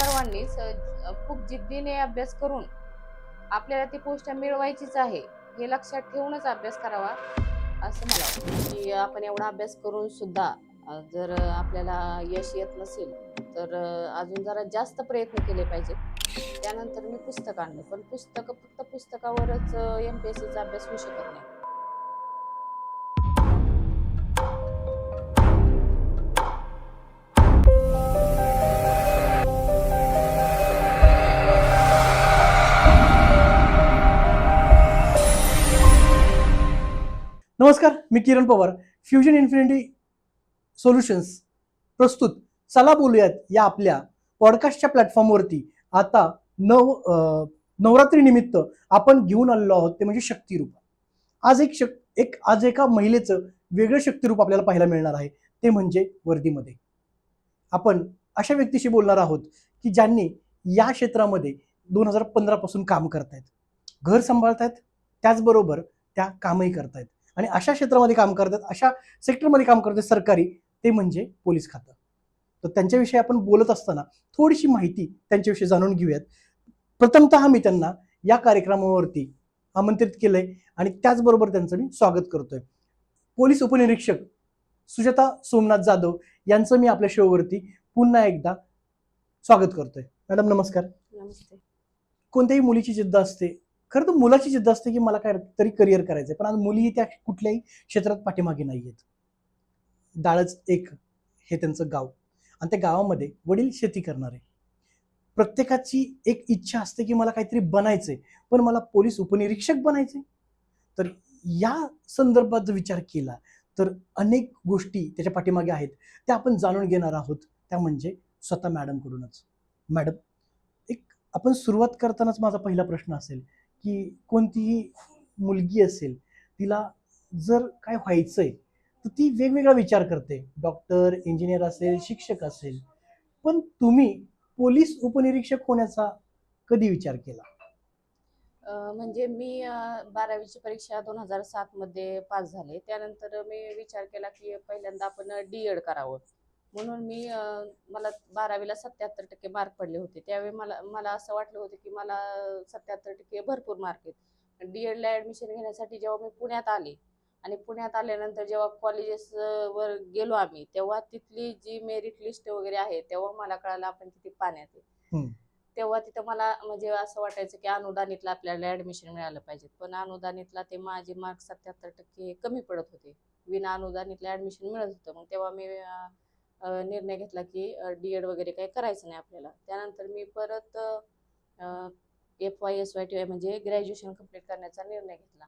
सर्वांनीच स खूप जिद्दीने अभ्यास करून आपल्याला ती पोस्ट मिळवायचीच आहे हे लक्षात ठेवूनच अभ्यास करावा असं मला वाटतं. की आपण एवढा अभ्यास करून सुद्धा जर आपल्याला यश येत नसेल तर अजून जरा जास्त प्रयत्न केले पाहिजे त्यानंतर मी पुस्तक आणलं पण पुस्तकं फक्त पुस्तकावरच एम पी एस सीचा अभ्यास होऊ शकत नाही. नमस्कार मी Kiran Pawar. Fusion infinity solutions प्रस्तुत. चला बोलूयात या आपल्या पॉडकास्टच्या प्लॅटफॉर्मवरती आता नव नवरात्रीनिमित्त आपण घेऊन आलेलो आहोत ते म्हणजे शक्तिरूप. आज एक शक एक आज एका महिलेचं वेगळं शक्तिरूप आपल्याला पाहायला मिळणार आहे ते म्हणजे वर्दीमध्ये. आपण अशा व्यक्तीशी बोलणार आहोत की ज्यांनी या क्षेत्रामध्ये दोन हजार पंधरापासून काम करतायत. घर सांभाळतायत त्याचबरोबर त्या कामही करतायत. आणि अशा क्षेत्रामध्ये काम करतात अशा सेक्टरमध्ये काम करतात सरकारी ते म्हणजे पोलीस खातं. तर त्यांच्याविषयी आपण बोलत असताना थोडीशी माहिती त्यांच्याविषयी जाणून घेऊयात. प्रथमतः मी त्यांना या कार्यक्रमावरती आमंत्रित केलंय आणि त्याचबरोबर त्यांचं मी स्वागत करतोय. पोलीस उपनिरीक्षक सुजाता सोमनाथ जाधव यांचं मी आपल्या शोवरती पुन्हा एकदा स्वागत करतोय. मॅडम नमस्कार. नमस्ते. कोणत्याही मुलीची जिद्द असते खरं तर मुलाची जिद्द असते की मला काय तरी करिअर करायचं पण आज मुलीही त्या कुठल्याही क्षेत्रात पाठीमागे नाही आहेत डाळच एक हे त्यांचं गाव. आणि त्या गावामध्ये वडील शेती करणारे. प्रत्येकाची एक इच्छा असते की मला काहीतरी बनायचंय. पण मला पोलीस उपनिरीक्षक बनायचे तर या संदर्भात जर विचार केला तर अनेक गोष्टी त्याच्या पाठीमागे आहेत. त्या आपण जाणून घेणार आहोत. त्या म्हणजे स्वतः मॅडमकडूनच मॅडम एक आपण सुरुवात करतानाच माझा पहिला प्रश्न असेल की कोणतीही मुलगी असेल तिला जर काय व्हायचं आहे तर ती वेगवेगळा विचार करते. डॉक्टर इंजिनियर असेल शिक्षक असेल. पण तुम्ही पोलीस उपनिरीक्षक होण्याचा कधी विचार केला? म्हणजे मी बारावीची परीक्षा दोन हजार सात मध्ये पास झाले. त्यानंतर मी विचार केला की पहिल्यांदा आपण डी एड करावं. म्हणून मी मला बारावीला सत्याहत्तर टक्के मार्क पडले होते. त्यावेळी मला मला असं वाटलं होतं की मला सत्याहत्तर टक्के भरपूर मार्क आहेत. डी एडला ॲडमिशन घेण्यासाठी जेव्हा मी पुण्यात आले आणि पुण्यात आल्यानंतर जेव्हा कॉलेजेस वर गेलो आम्ही तेव्हा तिथली जी मेरिट लिस्ट वगैरे आहे तेव्हा मला कळालं आपण किती पाण्यात आहे. तेव्हा तिथं मला म्हणजे असं वाटायचं की अनुदानितला आपल्याला ऍडमिशन मिळालं पाहिजे. पण अनुदानितला ते माझे मार्क सत्याहत्तर टक्के कमी पडत होते. विना अनुदानितला ऍडमिशन मिळत होतं. मग तेव्हा मी निर्णय घेतला की डी एड वगैरे काही करायचं नाही आपल्याला त्यानंतर मी परत F Y S Y T Y म्हणजे ग्रॅज्युएशन कंप्लीट करण्याचा निर्णय घेतला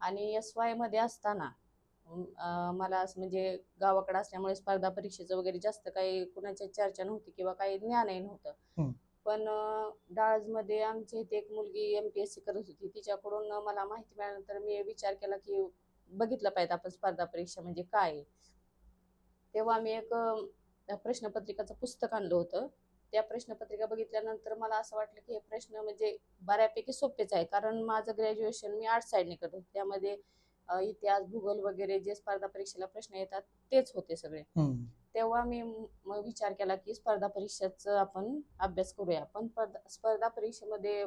आणि एस वायमध्ये असताना मला असं म्हणजे गावाकडे असल्यामुळे स्पर्धा परीक्षेचं वगैरे जास्त काही कुणाच्या चर्चा नव्हती किंवा काही ज्ञानही नव्हतं. पण डाळजमध्ये आमच्या इथे एक मुलगी एम पी एस सी करत होती तिच्याकडून मला माहिती मिळाल्यानंतर मी विचार केला की बघितलं पाहिजे आपण स्पर्धा परीक्षा म्हणजे काय. तेव्हा मी एक प्रश्नपत्रिकाचं पुस्तक आणलं होतं. त्या प्रश्नपत्रिका बघितल्यानंतर मला असं वाटलं की हे प्रश्न म्हणजे बऱ्यापैकी सोपेच आहे. कारण माझं ग्रॅज्युएशन मी आर्ट साईडने करत होते. त्यामध्ये इतिहास भूगोल वगैरे जे स्पर्धा परीक्षेला प्रश्न येतात तेच होते सगळे. तेव्हा मी विचार केला की स्पर्धा परीक्षेचा आपण अभ्यास करूया. पण स्पर्धा परीक्षेमध्ये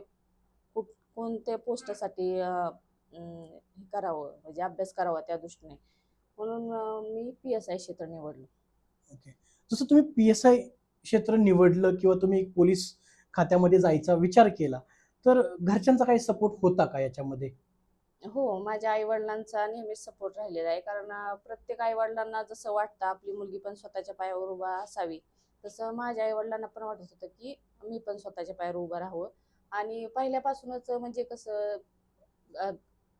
कोणत्या पोस्टसाठी हे करावं? म्हणजे अभ्यास करावा त्या दृष्टीने. म्हणून मी पी एस आय क्षेत्र निवडलं. ओके जसं तुम्ही पी एस आय क्षेत्र निवडलं किंवा तुम्ही पोलीस खात्यामध्ये जायचा विचार केला तर घरच्यांचा काही सपोर्ट होता का याच्यामध्ये? हो माझ्या आई वडिलांचा नेहमीच सपोर्ट राहिलेला आहे. कारण प्रत्येक आई वडिलांना जसं वाटतं आपली मुलगी पण स्वतःच्या पायावर उभा असावी. तसं माझ्या आई वडिलांना पण वाटत होतं की मी पण स्वतःच्या पायावर उभं राहावं. आणि पहिल्यापासूनच म्हणजे कसं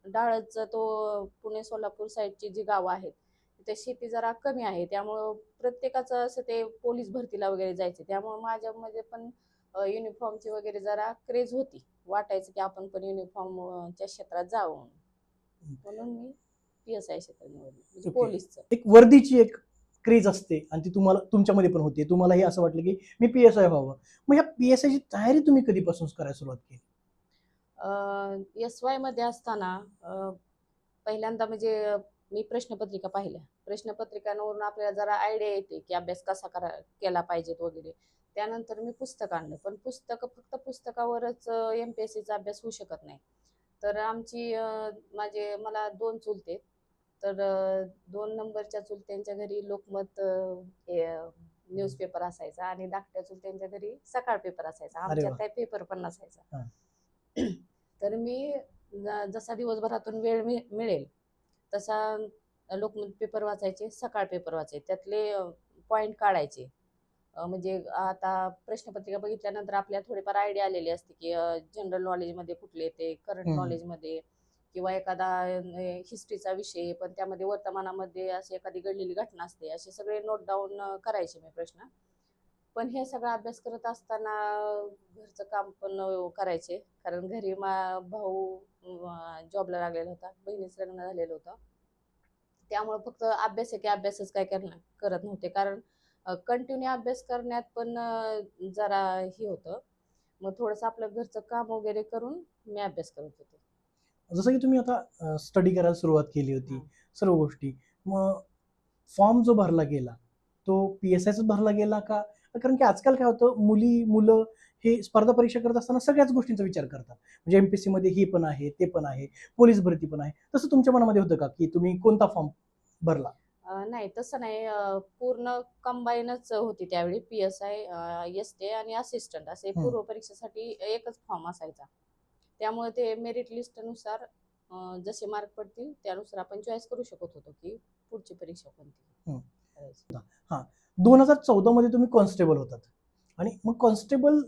डाळचं तो पुणे सोलापूर साईडची जी गावं आहेत तिथे शेती जरा कमी आहे. त्यामुळं प्रत्येकाचं असं ते पोलीस भरतीला वगैरे जायचे. त्यामुळं माझ्यामध्ये पण युनिफॉर्मची वगैरे जरा क्रेज होती. वाटायचं की आपण पण युनिफॉर्मच्या क्षेत्रात जावं म्हणून. मी पी एस आय क्षेत्र निवडलं. म्हणजे. पोलीसचं. एक वर्दीची एक क्रेज असते आणि ती तुम्हाला तुमच्यामध्ये पण होते. तुम्हालाही असं वाटलं की मी पी एस आय व्हावं. मग ह्या पी एस आयची तयारी तुम्ही कधीपासून करायला सुरुवात केली? एस वायमध्ये असताना पहिल्यांदा म्हणजे मी प्रश्नपत्रिका पाहिल्या. प्रश्नपत्रिकांवरून आपल्याला जरा आयडिया येते की अभ्यास कसा करा केला पाहिजेत वगैरे. त्यानंतर मी पुस्तक आणलं. पण पुस्तक फक्त पुस्तकावरच एम पी एस सीचा अभ्यास होऊ शकत नाही. तर आमची माझे मला दोन चुलते. तर दोन नंबरच्या चुलत्यांच्या घरी लोकमत न्यूजपेपर असायचा आणि धाकट्या चुलत्यांच्या घरी सकाळ पेपर असायचा. आमच्यात. काही पेपर पण नसायचा. हा. तर मी जसा दिवसभरातून वेळ मि- मिळेल तसा लोकमत पेपर वाचायचे सकाळ पेपर वाचायचे त्यातले पॉइंट काढायचे म्हणजे आता प्रश्नपत्रिका बघितल्यानंतर आपल्याला थोडीफार आयडिया आलेली असते की जनरल नॉलेजमध्ये कुठले ते करंट. नॉलेजमध्ये किंवा एखादा हिस्ट्रीचा विषय पण त्यामध्ये वर्तमानामध्ये अशी एखादी घडलेली घटना असते असे सगळे नोट डाऊन करायचे मी प्रश्न पण हे सगळा अभ्यास करत असताना घरचं काम पण करायचे. कारण घरी मा भाऊ जॉबला लागलेला होता. बहिणीचं लग्न झालेलं होतं. त्यामुळे फक्त अभ्यास आहे की अभ्यासच काय करणार करत नव्हते. कारण कंटिन्यू अभ्यास करण्यात पण जरा हे होतं. मग थोडंसं आपलं घरचं काम वगैरे करून मी अभ्यास करत होते. जसं की तुम्ही आता स्टडी करायला सुरुवात केली होती. सर्व गोष्टी. मग फॉर्म जो भरला गेला तो पी एस आयचाच भरला गेला का कारण की आजकाल काय होतं मुली मुलं हे स्पर्धा परीक्षा करत असताना सगळ्याच गोष्टींचा विचार करतात. म्हणजे एमपीएससी मध्ये हे पण आहे ते पण आहे पोलीस भरती पण आहे. तसं तुमच्या मनामध्ये होतं का की तुम्ही कोणता फॉर्म भरला? नाही तसं नाही. पूर्ण कंबाईनच होती त्यावेळी. P S I S T आणि असिस्टंट असे. पूर्व परीक्षेसाठी एकच फॉर्म असायचा. त्यामुळे ते मेरिट लिस्टनुसार जसे मार्क पडतील त्यानुसार आपण चॉईस करू शकत होतो की पुढची परीक्षा कोणती हम्म. दोन हजार चौदा मध्ये तुम्ही कॉन्स्टेबल होतात. आणि मग कॉन्स्टेबल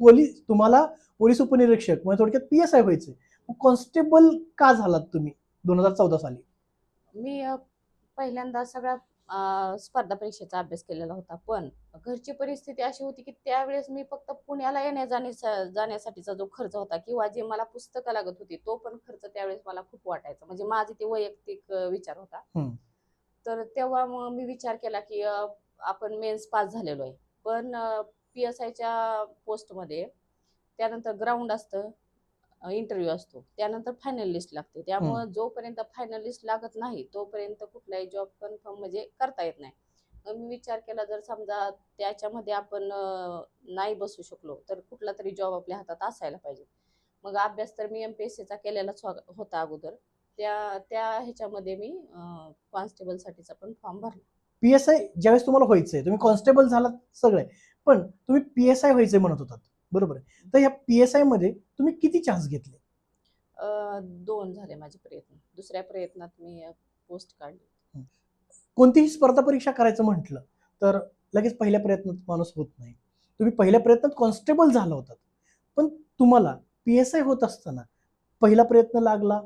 पोलीस तुम्हाला पोलीस उपनिरीक्षक म्हणजे थोडक्यात पी एस आय व्हायचे. मग कॉन्स्टेबल का झालात तुम्ही दोन हजार चौदा साली? मी पहिल्यांदा सगळ्या स्पर्धा परीक्षेचा अभ्यास केलेला होता. पण घरची परिस्थिती अशी होती की त्यावेळेस मी फक्त पुण्याला येण्या जाण्याचा जाण्यासाठीचा जो खर्च होता किंवा जे मला पुस्तकं लागत होती तो पण खर्च त्यावेळेस मला खूप वाटायचा. म्हणजे माझे ते वैयक्तिक विचार होता. तर तेव्हा मग मी विचार केला की आपण मेन्स पास झालेलो आहे. पण पी एस आयच्या पोस्टमध्ये त्यानंतर ग्राउंड असतं इंटरव्ह्यू असतो. त्यानंतर फायनल लिस्ट लागते. त्यामुळं जोपर्यंत फायनल लिस्ट लागत नाही तोपर्यंत कुठलाही जॉब कन्फर्म म्हणजे करता येत नाही. मग मी विचार केला जर समजा त्याच्यामध्ये आपण नाही बसू शकलो तर कुठला तरी जॉब आपल्या हातात असायला पाहिजे. मग अभ्यास तर मी एम पी एस सीचा केलेलाच होता अगोदर. त्या त्या ह्याच्यामध्ये मी कॉन्स्टेबलसाठीचा पण फॉर्म भरला. पी एस आय ज्यावेळेस तुम्हाला व्हायचंय तुम्ही कॉन्स्टेबल झालात सगळे पण तुम्ही पी एस आय व्हायचंय म्हणत होतात बरोबर आहे? तर या पी एस आयमध्ये तुम्ही किती चान्स घेतले? दोन झाले माझे प्रयत्न. दुसऱ्या प्रयत्नात मी पोस्ट काढली. कोणतीही स्पर्धा परीक्षा करायचं म्हटलं तर लगेच पहिल्या प्रयत्नात माणूस होत नाही. तुम्ही पहिल्या प्रयत्नात कॉन्स्टेबल झाला होतात पण तुम्हाला पी एस आय होत असताना पहिला प्रयत्न लागला?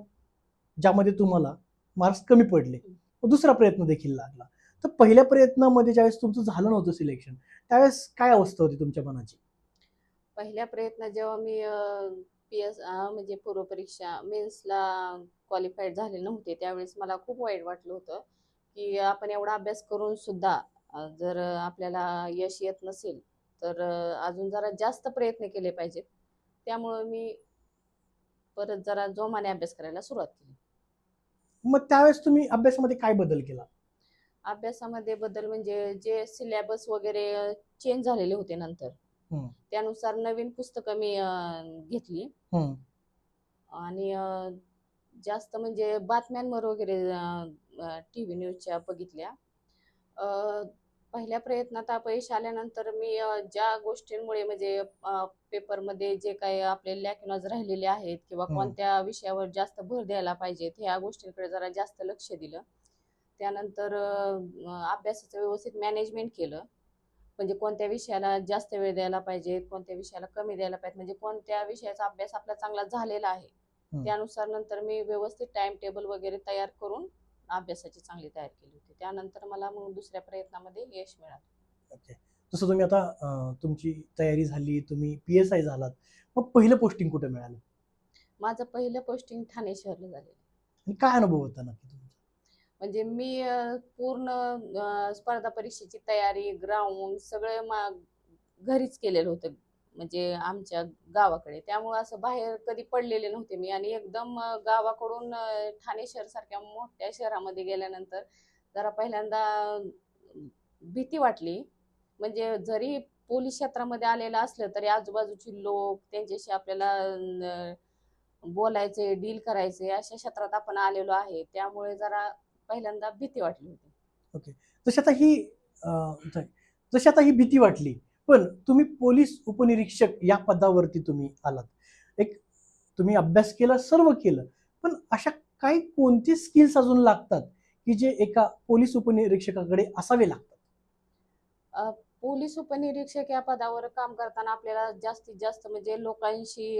ज्यामध्ये तुम्हाला मार्क्स कमी पडले. दुसरा प्रयत्न देखील लागला. तर पहिल्या प्रयत्नामध्ये ज्यावेळेस तुमचं झालं नव्हतं सिलेक्शन त्यावेळेस काय अवस्था होती तुमच्या मनाची? पहिल्या प्रयत्नात जेव्हा मी पी एस म्हणजे पूर्वपरीक्षा मेन्सला क्वालिफाईड झाले नव्हते त्यावेळेस मला खूप वाईट वाटलं होतं की आपण एवढा अभ्यास करून सुद्धा जर आपल्याला यश येत नसेल तर अजून जरा जास्त प्रयत्न केले पाहिजेत. त्यामुळं मी परत जरा जोमाने अभ्यास करायला सुरुवात केली. मग त्यावेळेस तुम्ही अभ्यासामध्ये काय बदल केला अभ्यासामध्ये बदल म्हणजे जे सिलेबस वगैरे चेंज झालेले होते नंतर हम्म. त्यानुसार नवीन पुस्तकं मी अ, घेतली हम्म. आणि अ, जास्त म्हणजे बातम्यांवर वगैरे टी व्ही न्यूजच्या बघितल्या अ, पहिल्या प्रयत्नात अपयश आल्यानंतर मी ज्या गोष्टींमुळे म्हणजे पेपरमध्ये जे काही आपले लॅक्युनॉज राहिलेले आहेत किंवा. कोणत्या विषयावर जास्त भर द्यायला पाहिजेत ह्या गोष्टींकडे जरा जास्त लक्ष दिलं त्यानंतर अभ्यासाचं व्यवस्थित मॅनेजमेंट केलं म्हणजे कोणत्या विषयाला जास्त वेळ द्यायला पाहिजे कोणत्या विषयाला कमी द्यायला पाहिजे म्हणजे कोणत्या विषयाचा अभ्यास आपला चांगला झालेला आहे. त्यानुसार नंतर मी व्यवस्थित टाइम टेबल वगैरे तयार करून अभ्यासाची चांगली तयारी केली होती. त्यानंतर मला मग दुसऱ्या प्रयत्नामध्ये यश मिळालं. ओके जसं तुम्ही आता तुमची तयारी झाली तुम्ही पी एस आय झालात. मग पहिलं पोस्टिंग कुठे मिळालं? माझं पहिलं पोस्टिंग ठाणे शहरला झालेलं. काय अनुभव होता नक्की तुमचा? म्हणजे मी पूर्ण स्पर्धा परीक्षेची तयारी ग्राउंड सगळं मा घरीच केलेलं होतं. म्हणजे आमच्या गावाकडे. त्यामुळं असं बाहेर कधी पडलेले नव्हते मी. आणि एकदम गावाकडून ठाणे शहर सारख्या मोठ्या शहरामध्ये गेल्यानंतर जरा पहिल्यांदा भीती वाटली. म्हणजे जरी पोलीस क्षेत्रामध्ये आलेलं असलं तरी आजूबाजूचे लोक त्यांच्याशी आपल्याला बोलायचे डील करायचे अशा क्षेत्रात आपण आलेलो आहे. त्यामुळे जरा पहिल्यांदा भीती वाटली होती. ओके. जशी आता ही जशी आता ही भीती वाटली पण तुम्ही पोलीस उपनिरीक्षक या पदावरती तुम्ही आलात. एक तुम्ही अभ्यास केला सर्व केलं पण अशा काही कोणते स्किल्स अजून लागतात की जे एका पोलीस उपनिरीक्षकाकडे असावे लागतात? पोलीस उपनिरीक्षक या पदावर काम करताना आपल्याला जास्तीत जास्त म्हणजे लोकांशी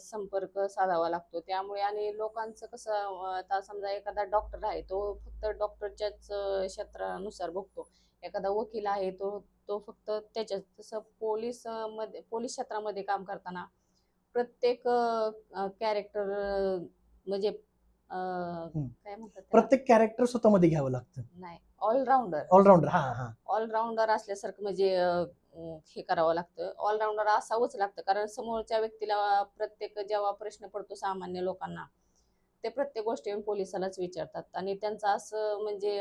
संपर्क साधावा लागतो. त्यामुळे आणि लोकांचं कसं आता समजा एखादा डॉक्टर आहे तो फक्त डॉक्टरच्याच क्षेत्रानुसार बघतो. एखादा वकील आहे तो तो फक्त त्याच्याच तसं पोलीसमध्ये पोलीस क्षेत्रामध्ये काम करताना प्रत्येक कॅरेक्टर म्हणजे. काय म्हणतात? प्रत्येक कॅरेक्टर स्वतःमध्ये घ्यावं लागतं. नाही ऑलराऊंडर ऑलराऊंडर हा हा. ऑलराऊंडर असल्यासारखं म्हणजे हे करावं लागतं. ऑलराऊंडर असावंच लागतं. कारण समोरच्या व्यक्तीला प्रत्येक जेव्हा प्रश्न पडतो सामान्य लोकांना ते प्रत्येक गोष्टी पोलिसालाच विचारतात. आणि त्यांचं असं म्हणजे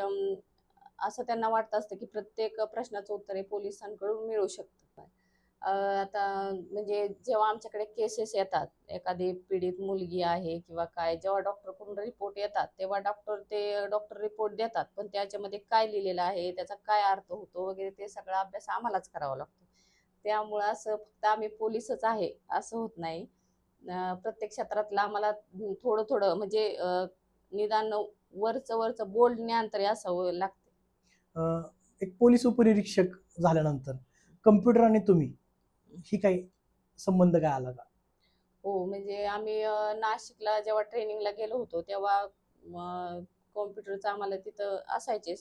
असं त्यांना वाटतं असतं की प्रत्येक प्रश्नाचं उत्तर हे पोलिसांकडून मिळू शकतं. आता म्हणजे जेव्हा आमच्याकडे केसेस येतात एखादी पीडित मुलगी आहे किंवा काय जेव्हा डॉक्टरकडून रिपोर्ट येतात तेव्हा डॉक्टर ते डॉक्टर रिपोर्ट देतात पण त्याच्यामध्ये काय लिहिलेलं आहे त्याचा काय अर्थ होतो वगैरे ते सगळा अभ्यास आम्हालाच करावा लागतो. त्यामुळं असं फक्त आम्ही पोलीसच आहे असं होत नाही. प्रत्येक क्षेत्रातलं आम्हाला थोडं थोडं म्हणजे निदान वरचं वरचं बोल्ड ज्ञान तरी असावं लागतं. एक पोलीस उपनिरीक्षक झाल्यानंतर कम्प्युटर आणि तुम्ही ही काही संबंध काय आला का? हो म्हणजे आम्ही नाशिकला जेव्हा ट्रेनिंगला गेलो होतो तेव्हा कॉम्प्युटरचं आम्हाला तिथं असायचे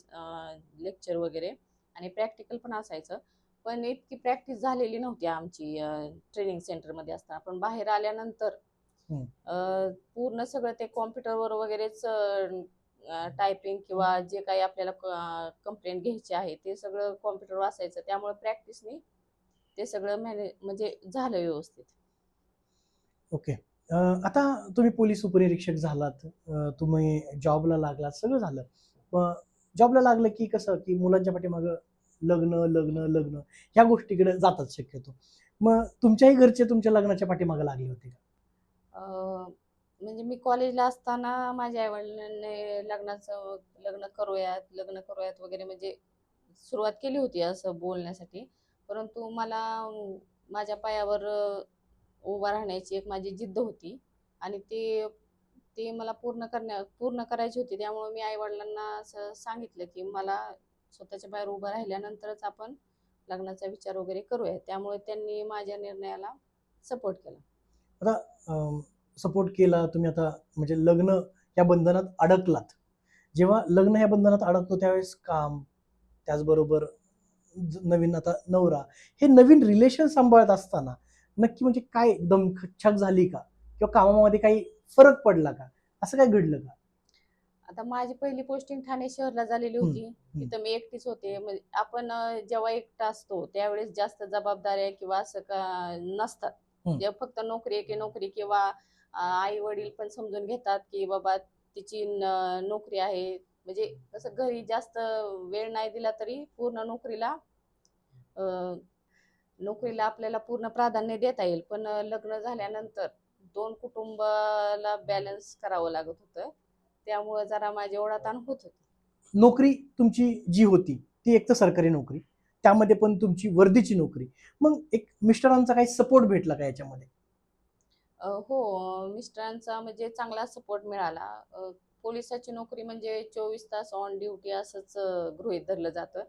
लेक्चर वगैरे आणि प्रॅक्टिकल पण असायचं. पण इतकी प्रॅक्टिस झालेली नव्हती आमची ट्रेनिंग सेंटरमध्ये असताना. पण बाहेर आल्यानंतर पूर्ण सगळं ते कॉम्प्युटरवर वगैरेच टायपिंग किंवा जे काही आपल्याला कंप्लेंट घ्यायची आहे ते सगळं कॉम्प्युटरवर असायचं. त्यामुळे प्रॅक्टिसनी ते सगळं मॅने म्हणजे झालं व्यवस्थित. ओके आता तुम्ही पोलीस उपनिरीक्षक झालात. तुम्ही जॉबला लागलात. सगळं झालं. जॉबला लागलं की कसं की मुलांच्या पाठीमागं लग्न लग्न लग्न ह्या गोष्टीकडे जातात शक्यतो. मग तुमच्याही घरचे तुमच्या लग्नाच्या पाठीमागं लागले होते का? म्हणजे मी कॉलेजला असताना माझ्या आईवडिलांनी लग्नाचं लग्न करूयात लग्न करूयात वगैरे म्हणजे सुरुवात केली होती असं बोलण्यासाठी. परंतु मला माझ्या पायावर उभा राहण्याची एक माझी जिद्द होती. आणि ते ते मला पूर्ण करण्या पूर्ण करायची होती. त्यामुळे मी आईवडिलांना असं सांगितलं की मला स्वतःच्या बाहेर उभं राहिल्यानंतरच आपण लग्नाचा विचार वगैरे करूया त्यामुळे त्यांनी माझ्या निर्णयाला सपोर्ट केला. सपोर्ट केला तुम्ही आता म्हणजे लग्न या बंधनात अडकलात. जेव्हा लग्न या बंधनात अडकतो त्यावेळेस काम त्याचबरोबर नवीन आता नवरा हे नवीन रिलेशन सांभाळत असताना नक्की म्हणजे काय एकदम छक झाली का? किंवा कामामध्ये काही फरक पडला का? असं काय घडलं का? आता माझी पहिली पोस्टिंग ठाणे शहरला झालेली होती. तिथं मी एकटीच होते. म्हणजे आपण जेव्हा एकटा असतो त्यावेळेस जास्त जबाबदाऱ्या किंवा असं का नसतात. फक्त नोकरी एके नोकरी किंवा आई वडील पण समजून घेतात की बाबा तिची नोकरी आहे. म्हणजे कसं घरी जास्त वेळ नाही दिला तरी पूर्ण नोकरीला नोकरीला आपल्याला पूर्ण प्राधान्य देता येईल. पण लग्न झाल्यानंतर दोन कुटुंबाला बॅलन्स करावं लागत होतं. त्यामुळे जरा माझी ओढाताण होत होती. नोकरी तुमची जी होती ती एक तर सरकारी नोकरी. त्यामध्ये पण तुमची वर्दीची नोकरी. मग एक मिस्टरांचा काही सपोर्ट भेटला का याच्यामध्ये? हो मिस्टरांचा म्हणजे चांगला सपोर्ट मिळाला. पोलिसाची नोकरी म्हणजे चोवीस तास ऑन ड्युटी असंच गृहित धरलं जातं.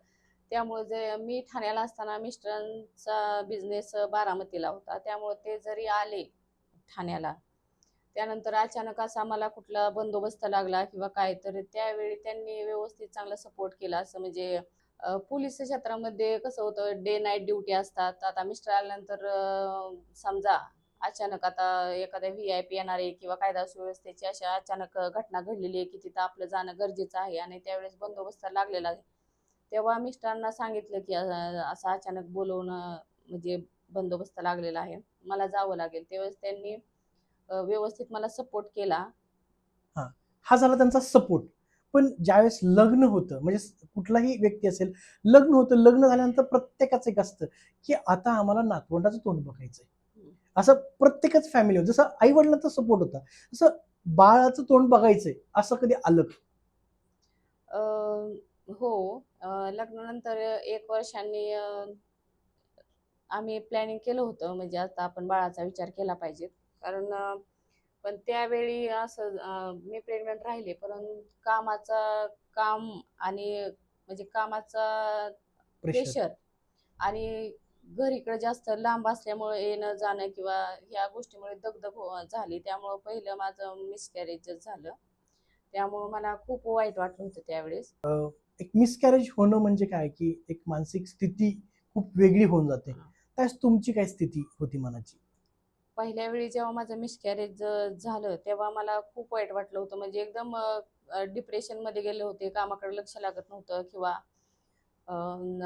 त्यामुळे जे मी ठाण्याला असताना मिस्टरांचा बिझनेस बारामतीला होता. त्यामुळे ते जरी आले ठाण्याला त्यानंतर अचानक असा मला कुठला बंदोबस्त लागला किंवा काय तर त्यावेळी त्यांनी व्यवस्थित चांगला सपोर्ट केला. असं म्हणजे पोलीस क्षेत्रामध्ये कसं होतं डे नाईट ड्युटी असतात. आता मिस्टर आल्यानंतर समजा अचानक आता एखाद्या व्ही आय पी येणार आहे किंवा कायदा सुव्यवस्थेची अशा अचानक घटना घडलेली आहे की तिथं आपलं जाणं गरजेचं आहे आणि त्यावेळेस बंदोबस्त लागलेला आहे. तेव्हा मिस्टरांना सांगितलं की असं अचानक बोलवणं म्हणजे बंदोबस्त लागलेला आहे. मला जावं लागेल. त्यावेळेस त्यांनी व्यवस्थित मला सपोर्ट केला. हा. झाला त्यांचा सपोर्ट पण ज्यावेळेस लग्न होतं म्हणजे कुठलाही व्यक्ती असेल लग्न होतं लग्न झाल्यानंतर प्रत्येकाचं एक असतं की आता आम्हाला नातवंडाचं तोंड बघायचंय. आहे असं प्रत्येकच फॅमिली जसं आई वडिलांचा सपोर्ट होता. तसं बाळाचं तोंड बघायचंय असं कधी आलं हो. लग्नानंतर एक वर्षांनी आम्ही प्लॅनिंग केलं होतं. म्हणजे आता आपण बाळाचा विचार केला पाहिजे. कारण पण त्यावेळी असं मी प्रेग्नंट राहिले. परंतु कामाचा काम आणि म्हणजे कामाचा प्रेशर प्रेशर आणि घरीकडे जास्त लांब असल्यामुळे येणं जाणं किंवा ह्या गोष्टीमुळे दगदग हो- झाली. त्यामुळं पहिलं माझं मिसकॅरेजच झालं. त्यामुळं मला खूप वाईट वाटलं होतं त्यावेळेस. एक मिसकॅरेज होणं म्हणजे काय? की एक मानसिक स्थिती खूप वेगळी होऊन जाते. त्यावेळेस तुमची काय स्थिती होती मनाची? पहिल्या वेळी जेव्हा माझं मिसकॅरेज झालं तेव्हा मला खूप वाईट वाटलं होतं. म्हणजे एकदम डिप्रेशनमध्ये गेले होते. कामाकडे लक्ष लागत नव्हतं किंवा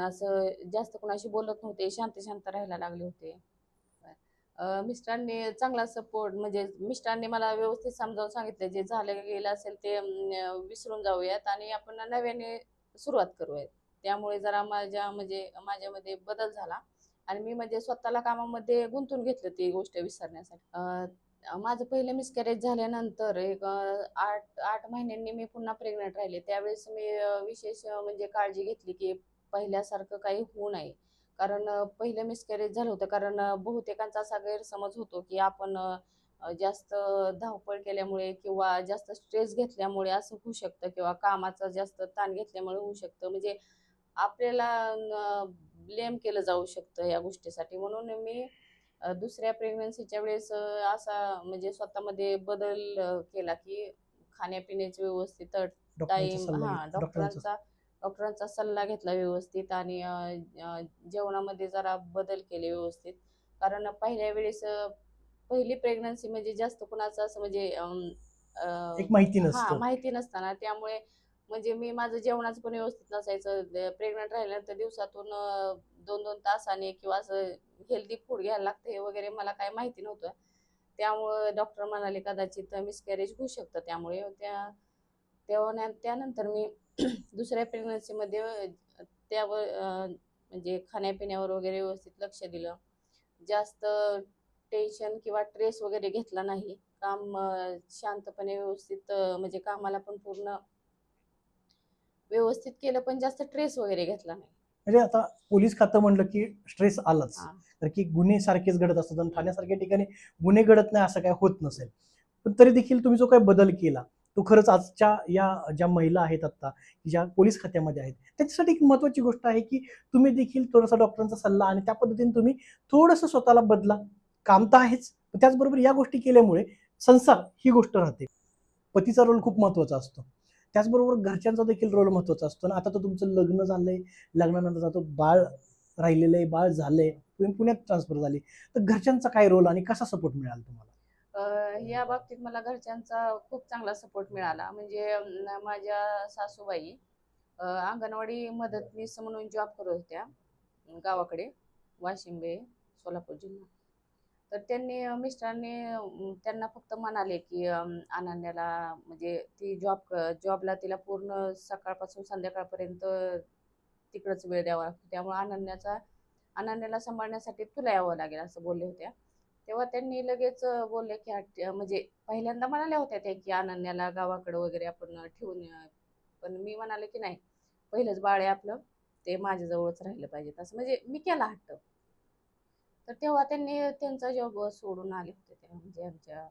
असं जास्त कोणाशी बोलत नव्हते शांत शांत राहायला लागले होते. मिस्टरांनी चांगला सपोर्ट म्हणजे मिस्टरांनी मला व्यवस्थित समजावून सांगितलं जे झालं गेलं असेल ते विसरून जाऊयात आणि आपण नव्याने सुरुवात करूयात. त्यामुळे जरा माझ्या म्हणजे माझ्यामध्ये बदल झाला आणि मी म्हणजे स्वतःला कामामध्ये गुंतून घेतलं ती गोष्ट विसरण्यासाठी. माझं पहिलं मिसकॅरेज झाल्यानंतर एक आठ आठ महिन्यांनी मी पुन्हा प्रेग्नंट राहिले. त्यावेळेस मी विशेष म्हणजे काळजी घेतली की पहिल्यासारखं काही होऊ नये. कारण पहिलं मिसकॅरेज झालं होतं. कारण बहुतेकांचा असा गैरसमज होतो की आपण जास्त धावपळ केल्यामुळे किंवा जास्त स्ट्रेस घेतल्यामुळे असं होऊ शकतं किंवा कामाचा जास्त ताण घेतल्यामुळे होऊ शकतं. म्हणजे आपल्याला ब्लेम केलं जाऊ शकतं या गोष्टीसाठी. म्हणून मी दुसऱ्या प्रेग्नन्सीच्या वेळेस असा म्हणजे स्वतःमध्ये बदल केला की खाण्यापिण्याचे व्यवस्थित टाईम हा. डॉक्टरांचा डॉक्टरांचा सल्ला घेतला व्यवस्थित आणि जेवणामध्ये जरा बदल केले व्यवस्थित. कारण पहिल्या वेळेस पहिली प्रेग्नन्सी म्हणजे जास्त कुणाचं असं म्हणजे माहिती हा माहिती नसताना. त्यामुळे म्हणजे मी माझं जेवणाचं पण व्यवस्थित नसायचं. प्रेग्नंट राहिल्यानंतर दिवसातून दोन दोन तासाने किंवा असं हेल्दी फूड घ्यायला लागतं हे वगैरे मला काय माहिती नव्हतं. त्यामुळं डॉक्टर म्हणाले कदाचित मिसकॅरेज होऊ शकतं त्यामुळे. त्या त्यानंतर मी दुसऱ्या प्रेग्नन्सीमध्ये त्यावर म्हणजे खाण्यापिण्यावर वगैरे व्यवस्थित लक्ष दिलं. जास्त टेन्शन किंवा ट्रेस वगैरे घेतला नाही. काम शांतपणे व्यवस्थित म्हणजे कामाला पण पूर्ण व्यवस्थित केलं पण जास्त ट्रेस वगैरे घेतला नाही. म्हणजे आता पोलीस खातं म्हणलं की स्ट्रेस आलाच. तर की गुन्हे सारखेच घडत असतात आणि ठाण्यासारख्या ठिकाणी गुन्हे घडत नाही असं काय होत नसेल. पण तरी देखील तुम्ही जो काही बदल केला तो खरंच आजच्या या ज्या महिला आहेत आत्ता की ज्या पोलीस खात्यामध्ये आहेत त्याच्यासाठी एक महत्वाची गोष्ट आहे की तुम्ही देखील थोडासा डॉक्टरांचा सल्ला आणि त्या पद्धतीने तुम्ही थोडंसं स्वतःला बदला. काम तर आहेच त्याचबरोबर या गोष्टी केल्यामुळे संसार ही गोष्ट राहते. पतीचा रोल खूप महत्त्वाचा असतो. त्याचबरोबर घरच्यांचा देखील रोल महत्त्वाचा असतो. आणि आता तर तुमचं लग्न झालंय. लग्नानंतर जातो बाळ राहिलेलं आहे बाळ झालंय. तुम्ही पुण्यात ट्रान्सफर झाली. तर घरच्यांचा काय रोल आणि कसा सपोर्ट मिळाला तुम्हाला? या बाबतीत मला घरच्यांचा खूप चांगला सपोर्ट मिळाला. म्हणजे माझ्या सासूबाई अंगणवाडी मदतनीस म्हणून जॉब करत होत्या गावाकडे वाशिंबे सोलापूर जिल्हा. तर त्यांनी मिस्टरांनी त्यांना फक्त म्हणाले की अनन्याला म्हणजे ती जॉब जॉबला तिला पूर्ण सकाळपासून संध्याकाळपर्यंत तिकडंच वेळ द्यावा. लागतो त्यामुळे अनन्याचा अनन्याला सांभाळण्यासाठी तुला यावं लागेल असं बोलले होत्या. तेव्हा त्यांनी लगेच बोलले की म्हणजे पहिल्यांदा म्हणाल्या होत्या त्या की अनन्याला गावाकडं वगैरे आपण ठेवून पण मी म्हणाले की नाही पहिलंच बाळ आहे आपलं ते माझ्याजवळच राहिलं पाहिजे असं म्हणजे मी केला हट्ट. तर तेव्हा त्यांनी त्यांचा जॉब सोडून आले होते तेव्हा म्हणजे आमच्या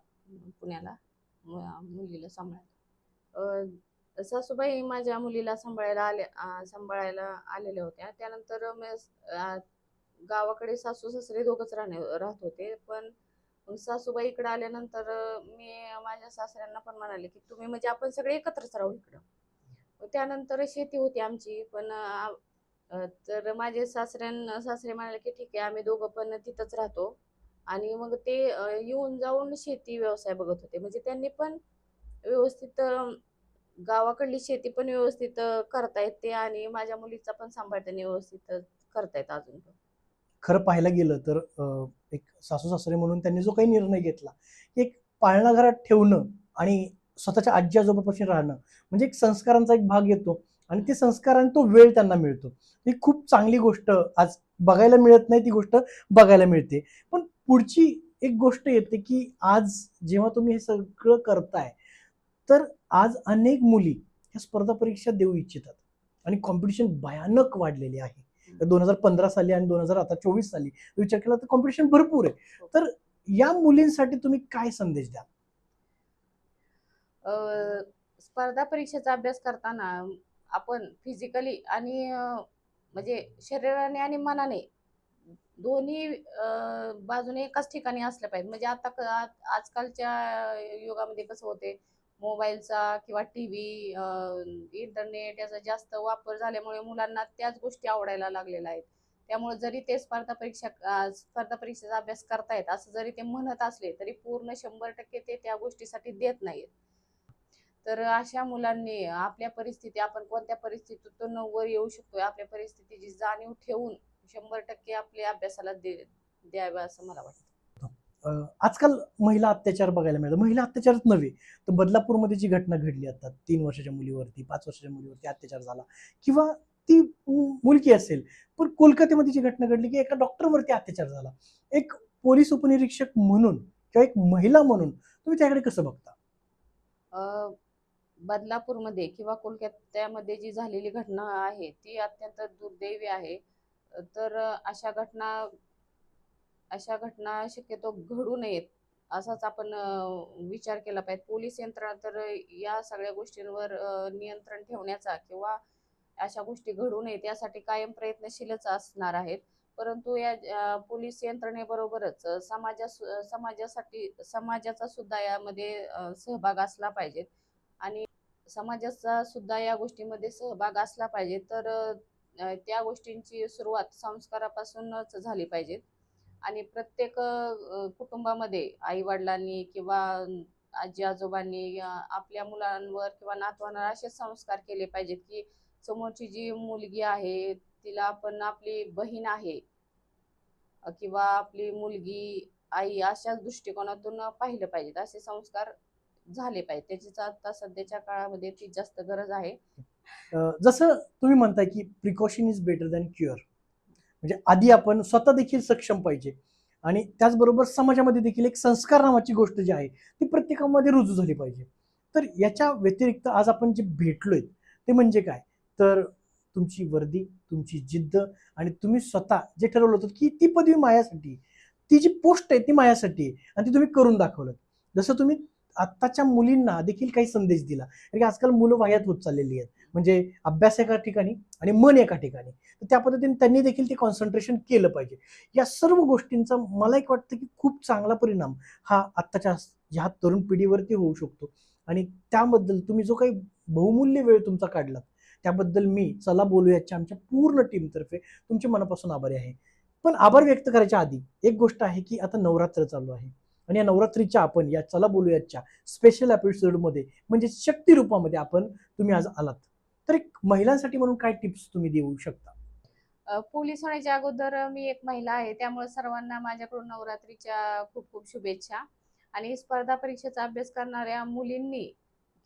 पुण्याला मुलीला सांभाळायला. सासूबाई माझ्या मुलीला सांभाळायला आल्या सांभाळायला आलेल्या होत्या. त्यानंतर मी गावाकडे सासू सासरे दोघंच राहणे राहत होते. पण सासूबाई इकडे आल्यानंतर मी माझ्या सासऱ्यांना पण म्हणाले की तुम्ही म्हणजे आपण सगळे एकत्रच राहू इकडं. त्यानंतर शेती होती आमची पण तर माझे सासऱ्यां सासरे म्हणाले की ठीक आहे आम्ही दोघं पण तिथंच राहतो. आणि मग ते येऊन जाऊन शेती व्यवसाय बघत होते. म्हणजे त्यांनी पण व्यवस्थित गावाकडली शेती पण व्यवस्थित अं, करता येते आणि माझ्या मुलीचा पण सांभाळ त्यांनी व्यवस्थित करतायत अजून पण. खरं पाहायला गेलं तर एक सासू सासरे म्हणून त्यांनी जो काही निर्णय घेतला एक पाळणा घरात ठेवणं आणि स्वतःच्या आजी आजोबापासून राहणं म्हणजे एक संस्कारांचा एक भाग येतो आणि ते संस्कारांनी तो वेळ त्यांना मिळतो. ही खूप चांगली गोष्ट आज बघायला मिळत नाही ती गोष्ट बघायला मिळते. पण पुढची एक गोष्ट येते की आज जेव्हा तुम्ही हे सगळं करताय तर आज अनेक मुली ह्या स्पर्धा परीक्षा देऊ इच्छितात आणि कॉम्पिटिशन भयानक वाढलेली आहे. दोन हजार पंधरा साली आणि दोन हजार आता चोवीस साली विचार केला तर कॉम्पिटिशन भरपूर आहे. तर या मुलींसाठी तुम्ही काय संदेश द्या अ, स्पर्धा परीक्षेचा अभ्यास करताना आपण फिजिकली आणि म्हणजे शरीराने आणि मनाने दोन्ही अ, बाजूने एकाच ठिकाणी असलं पाहिजे. म्हणजे आता आजकालच्या युगामध्ये कसं होते मोबाईलचा किंवा टी व्ही इंटरनेट याचा जास्त वापर झाल्यामुळे मुलांना त्याच गोष्टी आवडायला लागलेल्या आहेत. त्यामुळे जरी ते स्पर्धा परीक्षा स्पर्धा परीक्षेचा अभ्यास करतायत असं जरी ते म्हणत असले तरी पूर्ण शंभर टक्के ते त्या गोष्टीसाठी देत नाहीत. तर अशा मुलांनी आपल्या परिस्थिती आपण कोणत्या परिस्थितीतून वर येऊ शकतो आपल्या परिस्थितीची जाणीव ठेवून शंभर टक्के आपल्या अभ्यासाला दे द्यावं असं मला वाटतं. आजकाल महिला अत्याचार बघायला मिळतात. महिला अत्याचारच नव्हे तर बदलापूरमध्ये जी घटना घडली आता तीन वर्षाच्या मुलीवरती पाच वर्षाच्या मुलीवरती अत्याचार झाला किंवा ती मुलगी असेल पण कोलकात्यामध्ये जी घटना घडली की एका डॉक्टरवरती अत्याचार झाला. एक पोलीस उपनिरीक्षक म्हणून किंवा एक महिला म्हणून तुम्ही त्याकडे कसं बघता? बदलापूरमध्ये किंवा कोलकात्यामध्ये जी झालेली घटना आहे ती अत्यंत दुर्दैवी आहे. तर अशा घटना अशा घटना शक्यतो घडू नयेत असाच आपण विचार केला पाहिजे. पोलीस यंत्रणा तर या सगळ्या गोष्टींवर नियंत्रण ठेवण्याचा किंवा अशा गोष्टी घडू नयेत यासाठी कायम प्रयत्नशीलच असणार आहेत. परंतु या पोलीस यंत्रणेबरोबरच समाजा समाजासाठी समाजाचा सुद्धा यामध्ये सहभाग असला पाहिजे. आणि समाजाचा सुद्धा या गोष्टीमध्ये सहभाग असला पाहिजे तर त्या गोष्टींची सुरुवात संस्कारापासूनच झाली पाहिजे. आणि प्रत्येक कुटुंबामध्ये आई वडिलांनी किंवा आजी आजोबांनी आपल्या मुलांवर किंवा नातवांवर असे संस्कार केले पाहिजेत की समोरची जी मुलगी आहे तिला आपण आपली बहीण आहे किंवा आपली मुलगी आई अशाच दृष्टिकोनातून पाहिलं पाहिजेत. असे संस्कार झाले पाहिजे त्याचीच आता सध्याच्या काळामध्ये ती जास्त गरज आहे. जसं तुम्ही म्हणताय की precaution is better than cure म्हणजे आधी आपण स्वतः देखील सक्षम पाहिजे. आणि त्याचबरोबर समाजामध्ये देखील एक संस्कार नावाची गोष्ट जी आहे ती प्रत्येकामध्ये रुजू झाली पाहिजे. तर याच्या व्यतिरिक्त आज आपण जे भेटलोय ते म्हणजे काय? तर तुमची वर्दी तुमची जिद्द आणि तुम्ही स्वतः जे ठरवलं होतं की ती पदवी मायासाठी ती जी पोस्ट आहे ती मायासाठी आहे आणि ती तुम्ही करून दाखवलं जसं तुम्ही आत्ताच्या मुलींना देखील काही संदेश दिला. कारण की आजकाल मुलं वाह्यात होत चाललेली आहेत. म्हणजे अभ्यास एका ठिकाणी आणि मन एका ठिकाणी. तर त्या पद्धतीने त्यांनी देखील ते कॉन्सन्ट्रेशन केलं पाहिजे. या सर्व गोष्टींचा मला एक वाटतं की खूप चांगला परिणाम हा आत्ताच्या ह्या तरुण पिढीवरती होऊ शकतो. आणि त्याबद्दल तुम्ही जो काही बहुमूल्य वेळ तुमचा काढलात त्याबद्दल मी चला बोलूयाच्या आमच्या पूर्ण टीमतर्फे. तुमच्या मनापासून आभारी आहे. पण आभार व्यक्त करायच्या आधी एक गोष्ट आहे की आता नवरात्र चालू आहे. आणि या नवरात्रीच्या आपण या चला बोलूयाच्या स्पेशल एपिसोडमध्ये म्हणजे शक्ती रूपामध्ये आपण तुम्ही आज आलात. तर एक महिलांसाठी म्हणून काय टिप्स तुम्ही देऊ शकता? पोलीस होण्याच्या अगोदर मी एक महिला आहे त्यामुळे सर्वांना माझ्याकडून नवरात्रीच्या खूप खूप शुभेच्छा. आणि स्पर्धा परीक्षेचा अभ्यास करणाऱ्या मुलींनी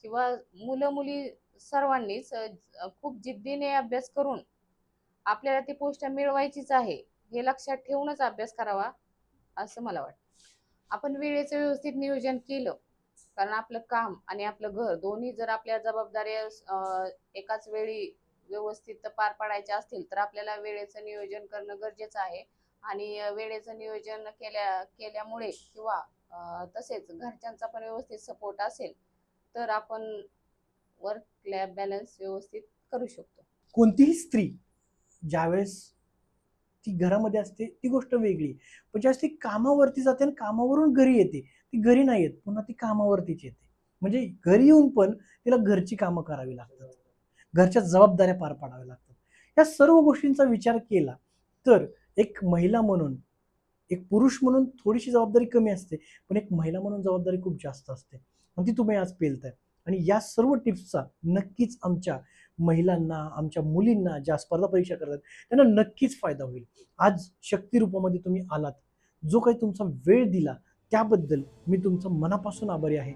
किंवा मुलं मुली सर्वांनीच खूप जिद्दीने अभ्यास करून आपल्याला ती पोस्ट मिळवायचीच आहे हे लक्षात ठेवूनच अभ्यास करावा असं मला वाटतं. आपण वेळेचं व्यवस्थित नियोजन केलं कारण आपलं काम आणि आपलं घर दोन्ही जर आपल्या जबाबदाऱ्या एकाच वेळी व्यवस्थित पार पाडायच्या असतील तर आपल्याला वेळेचं नियोजन करणं गरजेचं आहे. आणि वेळेचं नियोजन केल्या केल्यामुळे किंवा तसेच घरच्यांचा पण व्यवस्थित सपोर्ट असेल तर आपण वर्क लॅब बॅलन्स व्यवस्थित करू शकतो. कोणतीही स्त्री ज्यावेळेस ती घरामध्ये असते ती गोष्ट वेगळी पण ज्यावेळेस ती कामावरती जाते आणि कामावरून घरी येते ती घरी नाही येत पुन्हा ती कामावरतीच येते. म्हणजे घरी येऊन पण तिला घरची कामं करावी लागतात. घरच्या जबाबदाऱ्या पार पाडाव्या लागतात. या सर्व गोष्टींचा विचार केला तर एक महिला म्हणून एक पुरुष म्हणून थोडीशी जबाबदारी कमी असते पण एक महिला म्हणून जबाबदारी खूप जास्त असते. आणि ती तुम्ही आज पेलताय. आणि या सर्व टिप्सचा नक्कीच आमच्या महिलांना आमच्या मुलींना ज्या स्पर्धा परीक्षा करतात त्यांना नक्कीच फायदा होईल. आज शक्ती रूपामध्ये तुम्ही आलात. जो काही तुमचा वेळ दिला त्याबद्दल मी तुमचं मनापासून आभारी आहे.